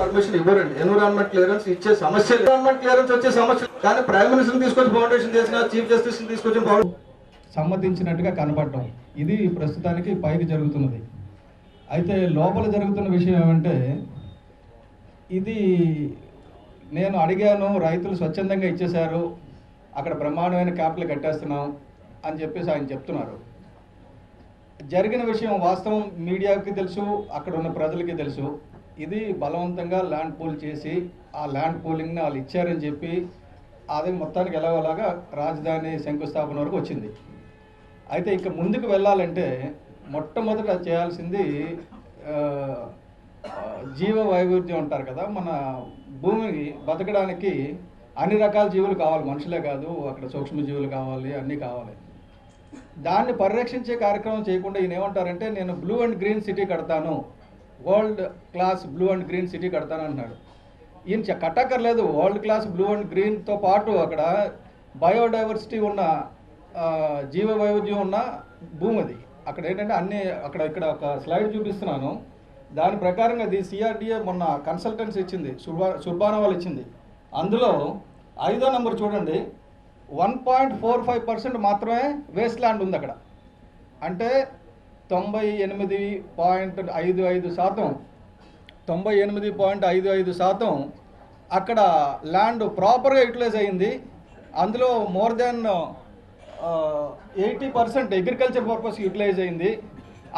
Permission ఇవ్వరండి. Environment clearance ఇచ్చే సమస్య ఎన్విరాన్మెంట్ క్లియరెన్స్ వచ్చే సమస్య కానీ ప్రైమ్ మినిస్టర్ తీసుకొచ్చి ఫౌండేషన్ చేసిన చీఫ్ జస్టిస్ తీసుకొచ్చిన ఫౌండేషన్ సమ్మతించినట్టుగా కనపడటం. ఇది ప్రస్తుతానికి పైకి జరుగుతున్నది. అయితే లోపల జరుగుతున్న విషయం ఏమంటే ఇది నేను అడిగాను రైతులు స్వచ్ఛందంగా ఇచ్చేశారు అక్కడ బ్రహ్మాండమైన క్యాప్లు కట్టేస్తున్నాం అని చెప్పేసి ఆయన చెప్తున్నారు. జరిగిన విషయం వాస్తవం మీడియాకి తెలుసు అక్కడ ఉన్న ప్రజలకి తెలుసు. ఇది బలవంతంగా ల్యాండ్ పూల్ చేసి ఆ ల్యాండ్ పూలింగ్ని వాళ్ళు ఇచ్చారని చెప్పి అది మొత్తానికి ఎలాగోలాగా రాజధాని శంకుస్థాపన వరకు వచ్చింది. అయితే ఇక ముందుకు వెళ్ళాలంటే మొట్టమొదట చేయాల్సింది జీవ వైవిధ్యం అంటారు కదా మన భూమికి బతకడానికి అన్ని రకాల జీవులు కావాలి. మనుషులే కాదు అక్కడ సూక్ష్మజీవులు కావాలి అన్నీ కావాలి. దాన్ని పరిరక్షించే కార్యక్రమం చేయకుండా ఈయన ఏమంటారంటే నేను బ్లూ అండ్ గ్రీన్ సిటీ కడతాను world class blue and green city కడతానన్నాడు ఈయన కట్టక్కర్లేదు వరల్డ్ క్లాస్ బ్లూ అండ్ గ్రీన్తో పాటు అక్కడ బయోడైవర్సిటీ ఉన్న జీవ వైవిధ్యం ఉన్న భూమి అది అక్కడ ఏంటంటే అన్ని అక్కడ ఇక్కడ ఒక స్లైడ్ చూపిస్తున్నాను. దాని ప్రకారంగా అది సిఆర్డిఏ మొన్న కన్సల్టెన్సీ ఇచ్చింది సుర్బా సుర్బానా వాళ్ళు ఇచ్చింది. అందులో ఐదో నెంబర్ చూడండి one point four five percent మాత్రమే వేస్ట్ ల్యాండ్ ఉంది అక్కడ. అంటే తొంభై ఎనిమిది పాయింట్ ఐదు ఐదు శాతం. తొంభై ఎనిమిది పాయింట్ ఐదు ఐదు శాతం. అక్కడ ల్యాండ్ ప్రాపర్గా యూటిలైజ్ అయింది. అందులో more than eighty percent agriculture purpose utilize అయింది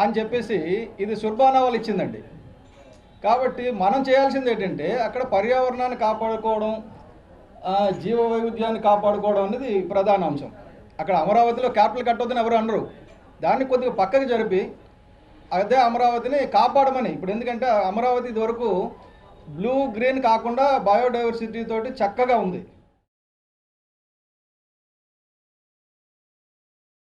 అని చెప్పేసి ఇది సుర్బానా వాళ్ళు ఇచ్చిందండి. కాబట్టి మనం చేయాల్సింది ఏంటంటే అక్కడ పర్యావరణాన్ని కాపాడుకోవడం జీవ వైవిధ్యాన్ని కాపాడుకోవడం అనేది ప్రధాన అంశం. అక్కడ అమరావతిలో క్యాపిటల్ కట్టొద్దని ఎవరు అనరు. దాన్ని కొద్దిగా పక్కకి జరిపి అదే అమరావతిని కాపాడమని. ఇప్పుడు ఎందుకంటే అమరావతి ఇదివరకు బ్లూ గ్రీన్ కాకుండా బయోడైవర్సిటీ తోటి చక్కగా ఉంది.